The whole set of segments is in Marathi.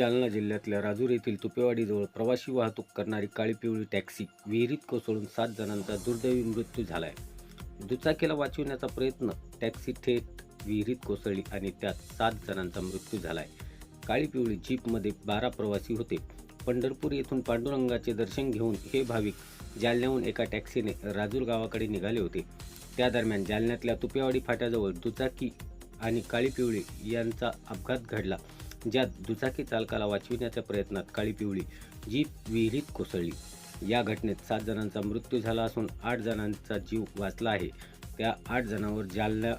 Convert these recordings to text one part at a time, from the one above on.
जालना जिल्ह्यातल्या राजूर येथील तुपेवाडीजवळ प्रवासी वाहतूक करणारी काळी पिवळी टॅक्सी विहिरीत कोसळून सात जणांचा दुर्दैवी मृत्यू झाला आहे दुचाकीला वाचविण्याचा प्रयत्न टॅक्सी थेट विहिरीत कोसळली आणि त्यात सात जणांचा मृत्यू झाला आहे काळी पिवळी जीपमध्ये बारा प्रवासी होते. पंढरपूर येथून पांडुरंगाचे दर्शन घेऊन हे भाविक जालन्याहून एका टॅक्सीने राजूर गावाकडे निघाले होते. त्या दरम्यान जालन्यातल्या तुपेवाडी फाट्याजवळ दुचाकी आणि काळी पिवळी यांचा अपघात घडला. ज्यात दुचाकी चालकाला वाचविण्याच्या प्रयत्नात काळी पिवळी जीप विहिरीत कोसळली. या घटनेत सात जणांचा मृत्यू झाला असून आठ जणांचा जीव वाचला आहे. त्या आठ जणांवर जालना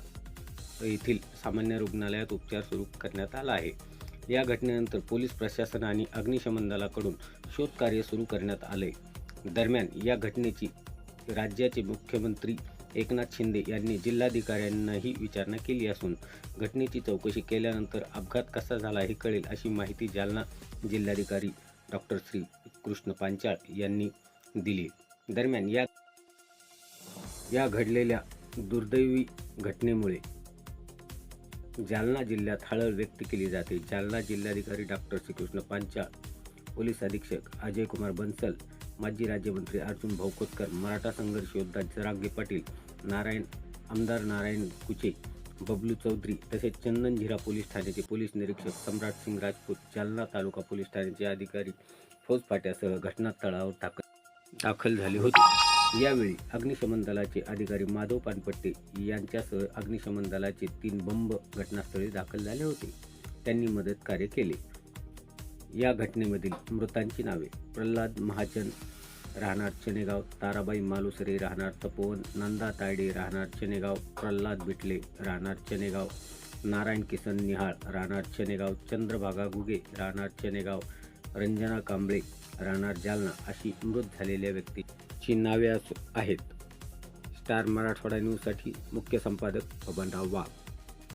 येथील सामान्य रुग्णालयात उपचार सुरू करण्यात आला आहे. या घटनेनंतर पोलीस प्रशासन आणि अग्निशमन दलाकडून शोधकार्य सुरू करण्यात आले दरम्यान या घटनेची राज्याचे मुख्यमंत्री एकनाथ शिंदे यांनी जिल्हाधिकाऱ्यांनाही विचारणा केली असून घटनेची चौकशी केल्यानंतर अपघात कसा झाला हे कळेल अशी माहिती जालना जिल्हाधिकारी डॉक्टर श्री कृष्ण पांचाळ यांनी दिली. दरम्यान या या घडलेल्या दुर्दैवी घटनेमुळे जालना जिल्ह्यात हळहळ व्यक्त केली जाते. जालना जिल्हाधिकारी डॉक्टर श्रीकृष्ण पांचाळ पोलीस अधीक्षक अजय कुमार बन्सल माजी राज्यमंत्री अर्जुन भाऊकोतकर मराठा संघर्ष योद्धा जरांगे पाटील नारायण आमदार नारायण कुचे बबलू चौधरी तसेच चंदनझिरा पोलीस ठाण्याचे पोलीस निरीक्षक सम्राट सिंग राजपूत जालना तालुका पोलीस ठाण्याचे अधिकारी फौज फाट्यासह घटनास्थळावर दाखल दाखल झाले होते. यावेळी अग्निशमन दलाचे अधिकारी माधव पानपट्टे यांच्यासह अग्निशमन दलाचे तीन बंब घटनास्थळी दाखल झाले होते. त्यांनी मदत कार्य केले. या घटनेमधील मृतांची नावे प्रल्हाद महाजन राहणार चनेगाव ताराबाई मालुसरे राहणार तपोवन नंदा तायडे राहणार चनेगाव प्रल्हाद बिटले राहणार चनेगाव नारायण किसन निहाळ राहणार चनेगाव चंद्रभागा घुगे राहणार चनेगाव रंजना कांबळे राहणार जालना अशी मृत झालेल्या व्यक्तीची नावे असू आहेत. स्टार मराठवाडा न्यूजसाठी मुख्य संपादक बबनराव वाघ.